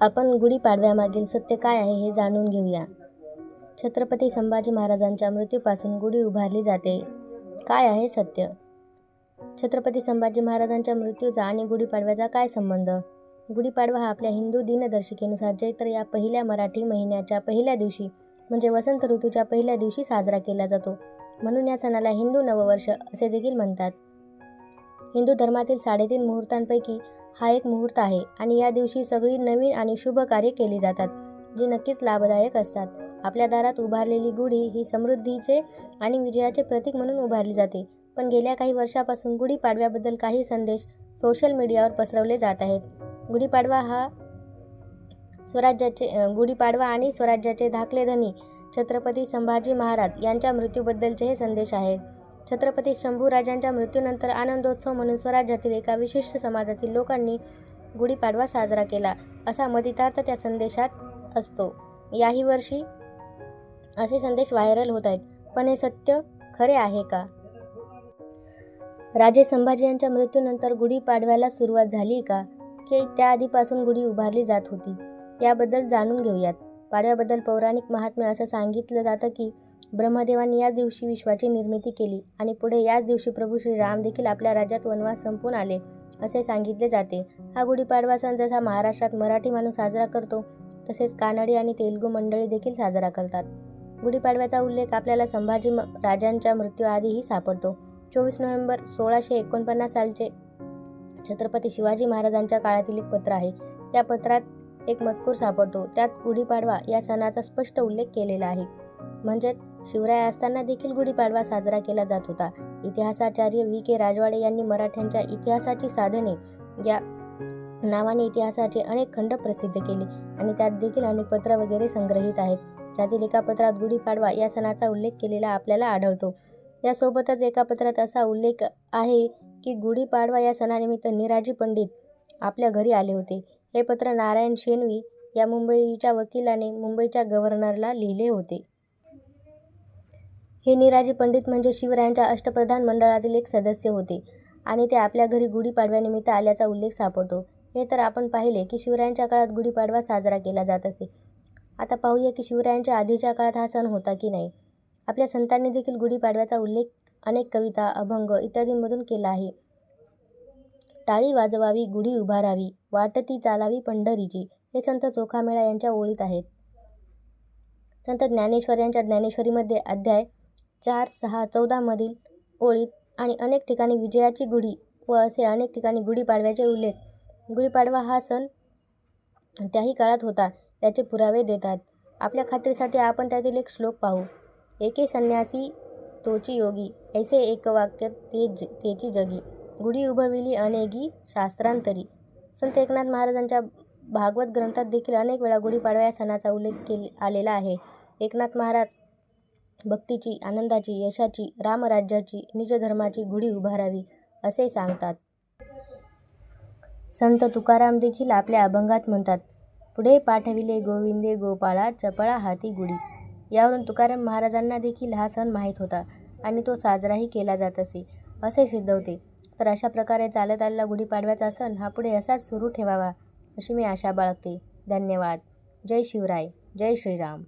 आपण गुढीपाडव्यामागील सत्य काय आहे हे जाणून घेऊया. छत्रपती संभाजी महाराजांच्या मृत्यूपासून गुढी उभारली जाते. काय आहे सत्य? छत्रपती संभाजी महाराजांच्या मृत्यूचा आणि गुढीपाडव्याचा काय संबंध? गुढीपाडवा हा आपल्या हिंदू दिनदर्शिकेनुसार चैत्र या पहिल्या मराठी महिन्याच्या पहिल्या दिवशी म्हणजे वसंत ऋतूच्या पहिल्या दिवशी साजरा केला जातो. म्हणून या सणाला हिंदू नववर्ष असे देखील म्हणतात. हिंदू धर्मातील साडेतीन मुहूर्तांपैकी हा एक मुहूर्त आहे आणि या दिवशी सगळी नवीन आणि शुभ कार्य केली जातात, जी नक्कीच लाभदायक असतात. आपल्या दारात उभारलेली गुढी ही समृद्धीचे आणि विजयाचे प्रतीक म्हणून उभारली जाते. पण गेल्या काही वर्षापासून गुढीपाडव्याबद्दल काही संदेश सोशल मीडियावर पसरवले जात आहेत. गुढीपाडवा हा स्वराज्याचे गुढीपाडवा आणि स्वराज्याचे धाकले धनी छत्रपती संभाजी महाराज यांच्या मृत्यूबद्दलचे हे संदेश आहेत. छत्रपती शंभूराजांच्या मृत्यूनंतर आनंदोत्सव म्हणून स्वराज्यातील एका विशिष्ट समाजातील लोकांनी गुढीपाडवा साजरा केला, असा मतितार्थ त्या संदेशात असतो. याही वर्षी असे संदेश व्हायरल होत आहेत. पण हे सत्य खरे आहे का? राजे संभाजी यांच्या मृत्यूनंतर गुढीपाडव्याला सुरुवात झाली का, की त्याआधीपासून गुढी उभारली जात होती? याबद्दल जाणून घेऊयात. पाडव्याबद्दल पौराणिक महात्म्य असं सांगितलं जातं की, ब्रह्मदेवाने याच दिवशी विश्वाची निर्मिती केली आणि पुढे याच दिवशी प्रभू श्रीराम देखील आपल्या राज्यात वनवास संपून आले, असे सांगितले जाते. हा गुढीपाडवा सण जसा महाराष्ट्रात मराठी माणूस साजरा करतो, तसेच कानडी आणि तेलुगू मंडळी देखील साजरा करतात. गुढीपाडव्याचा उल्लेख आपल्याला संभाजी राजांच्या मृत्यूआधीही सापडतो. चोवीस नोव्हेंबर सोळाशे एकोणपन्नास सालचे छत्रपती शिवाजी महाराजांच्या काळातील एक पत्र आहे. त्या पत्रात एक मजकूर सापडतो. त्यात गुढीपाडवा या सणाचा स्पष्ट उल्लेख केलेला आहे. म्हणजेच शिवराय असताना देखील गुढीपाडवा साजरा केला जात होता. इतिहासाचार्य वी. के. राजवाडे यांनी मराठ्यांच्या इतिहासाची साधने या नावाने इतिहासाचे अनेक खंड प्रसिद्ध केले आणि त्यात देखील अनेक पत्र वगैरे संग्रहित आहेत. त्यातील एका पत्रात गुढीपाडवा या सणाचा उल्लेख केलेला आपल्याला आढळतो. यासोबतच एका पत्रात असा उल्लेख आहे की गुढीपाडवा या सणानिमित्त निराजी पंडित आपल्या घरी आले होते. हे पत्र नारायण शेणवी या मुंबईच्या वकिलाने मुंबईच्या गव्हर्नरला लिहिले होते. हे निराजी पंडित म्हणजे शिवरायांच्या अष्टप्रधान मंडळातील एक सदस्य होते आणि ते आपल्या घरी गुढीपाडव्यानिमित्त आल्याचा उल्लेख सापडतो. हे तर आपण पाहिले की शिवरायांच्या काळात गुढीपाडवा साजरा केला जात असे. आता पाहूया की शिवरायांच्या आधीच्या काळात हा सण होता की नाही? आपल्या संतांनी देखील गुढीपाडव्याचा उल्लेख अनेक कविता, अभंग इत्यादींमधून केला आहे. टाळी वाजवावी, गुढी उभारावी, वाटती चालावी पंढरीची हे संत चोखामेळा यांच्या ओळीत आहेत. संत ज्ञानेश्वर यांच्या ज्ञानेश्वरीमध्ये अध्याय चार, सहा, चौदामधील ओळीत आणि अनेक ठिकाणी विजयाची गुढी व असे अनेक ठिकाणी गुढीपाडव्याचे उल्लेख गुढीपाडवा हा सण त्याही काळात होता, याचे पुरावे देतात. आपल्या खात्रीसाठी आपण त्यातील एक श्लोक पाहू. एके संन्यासी तोची योगी, ऐसे एकवाक्य तेची जगी, गुढी उभविली अनेगी शास्त्रांतरी. संत एकनाथ महाराजांच्या भागवत ग्रंथात देखील अनेक वेळा गुढीपाडवा या सणाचा उल्लेख आलेला आहे. एकनाथ महाराज भक्तीची, आनंदाची, यशाची, रामराज्याची, निजधर्माची गुढी उभारावी, असे सांगतात. संत तुकाराम देखील आपल्या अभंगात म्हणतात, पुढे पाठविले गोविंदे गोपाळा, चपळा हाती गुढी. यावरून तुकाराम महाराजांना देखील हा सण माहीत होता आणि तो साजराही केला जात असे, असे सिद्धवते तर अशा प्रकारे चालत आलेला गुढीपाडव्याचा सण हा पुढे असाच सुरू ठेवावा, अशी मी आशा बाळगते. धन्यवाद. जय शिवराय, जय श्रीराम.